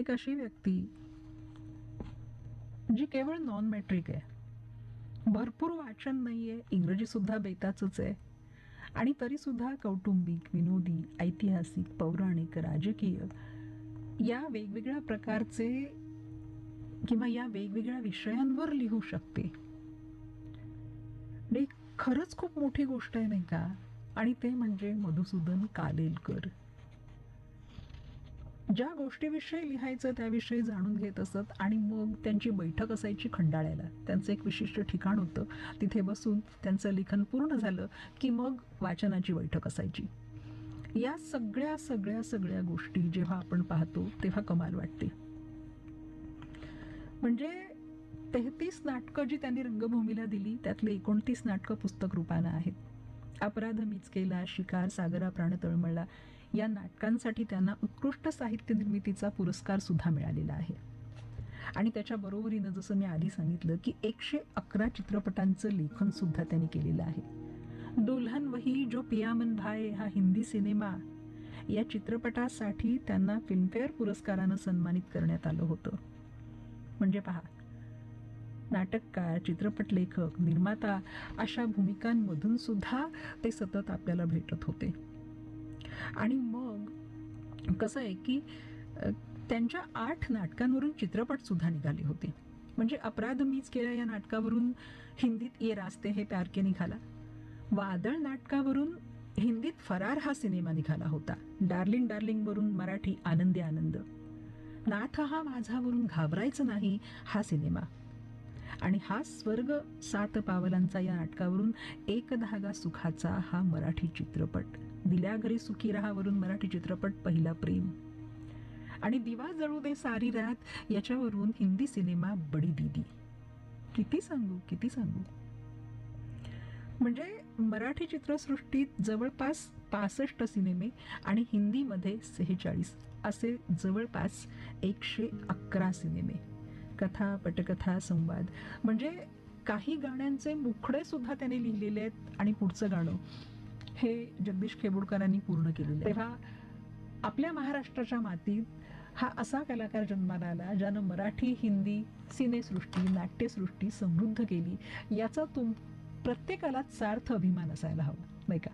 एक अशी व्यक्ती जी केवळ नॉन मॅट्रिक आहे. भरपूर वाचन नाहीये इंग्रजी सुद्धा बेताचंच आहे. आणि तरी सुद्धा कौटुंबिक विनोदी ऐतिहासिक पौराणिक राजकीय या वेगवेगळ्या प्रकारचे किंवा या वेगवेगळ्या विषयांवर लिहू शकते. खरंच खूप मोठी गोष्ट आहे नाही का? आणि ते म्हणजे मधुसूदन कालेलकर. ज्या गोष्टीविषयी लिहायचं त्याविषयी जाणून घेत असत आणि मग त्यांची बैठक असायची खंडाळ्याला. त्यांचं एक विशिष्ट ठिकाण होतं. तिथे बसून त्यांचं लिखाण पूर्ण झालं की मग वाचनाची बैठक असायची. या सगळ्या सगळ्या सगळ्या गोष्टी जेव्हा आपण पाहतो तेव्हा कमाल वाटते. म्हणजे तेहतीस नाटकं जी त्यांनी रंगभूमीला दिली त्यातले एकोणतीस नाटकं पुस्तक रूपानं आहेत. अपराध मीच केला शिकार सागरा प्राण तळमळला या नाटकांसाठी त्यांना उत्कृष्ट साहित्य निर्मितीचा पुरस्कार सुद्धा मिळालेला आहे. आणि त्याच्या बरोबरीनं जसं मी आधी सांगितलं की एकशे अकरा चित्रपटांचं लेखन सुद्धा त्यांनी केलेलं आहे. दुल्हन वही जो पियामन भाय हा हिंदी सिनेमा या चित्रपटासाठी त्यांना फिल्मफेअर पुरस्कारानं सन्मानित करण्यात आलं होतं. म्हणजे पहा नाटककार चित्रपट लेखक निर्माता अशा भूमिकांमधून सुद्धा ते सतत आपल्याला भेटत होते. आणि मग कसं आहे की त्यांच्या आठ नाटकांवरून चित्रपटसुद्धा निघाली निघाले होते. म्हणजे अपराध मीच केला या नाटकावरून हिंदीत ये रास्ते हे प्यार के निघाला. वादळ नाटकावरून हिंदीत फरार हा सिनेमा निघाला होता. डार्लिंग डार्लिंग वरून मराठी आनंदी आनंद. नाथ हा माझावरून घाबरायचं नाही हा सिनेमा. आणि हा स्वर्ग सात पावलांचा या नाटकावरून एक धागा सुखाचा हा मराठी चित्रपट. दिल्या घरी सुखी राहावरून मराठी चित्रपट पहिला प्रेम. आणि दिवा जळू दे सारी रात याच्यावरून हिंदी सिनेमा बडी दीदी. किती सांगू किती सांगू? म्हणजे मराठी चित्रसृष्टीत जवळपास पासष्ट सिनेमे आणि हिंदीमध्ये सेहेचाळीस असे जवळपास एकशे अकरा सिनेमे. कथा पटकथा संवाद. म्हणजे काही गाण्यांचे मुखडे सुद्धा त्याने लिहिलेले आहेत आणि पुढचं गाणं हे जगदीश खेबुडकरांनी पूर्ण केलेलं आहे. तेव्हा आपल्या महाराष्ट्राच्या मातीत हा असा कलाकार जन्माला आला ज्यानं मराठी हिंदी सिनेसृष्टी नाट्यसृष्टी समृद्ध केली. याचा तुम प्रत्येकाला सार्थ अभिमान असायला हवा नाही का?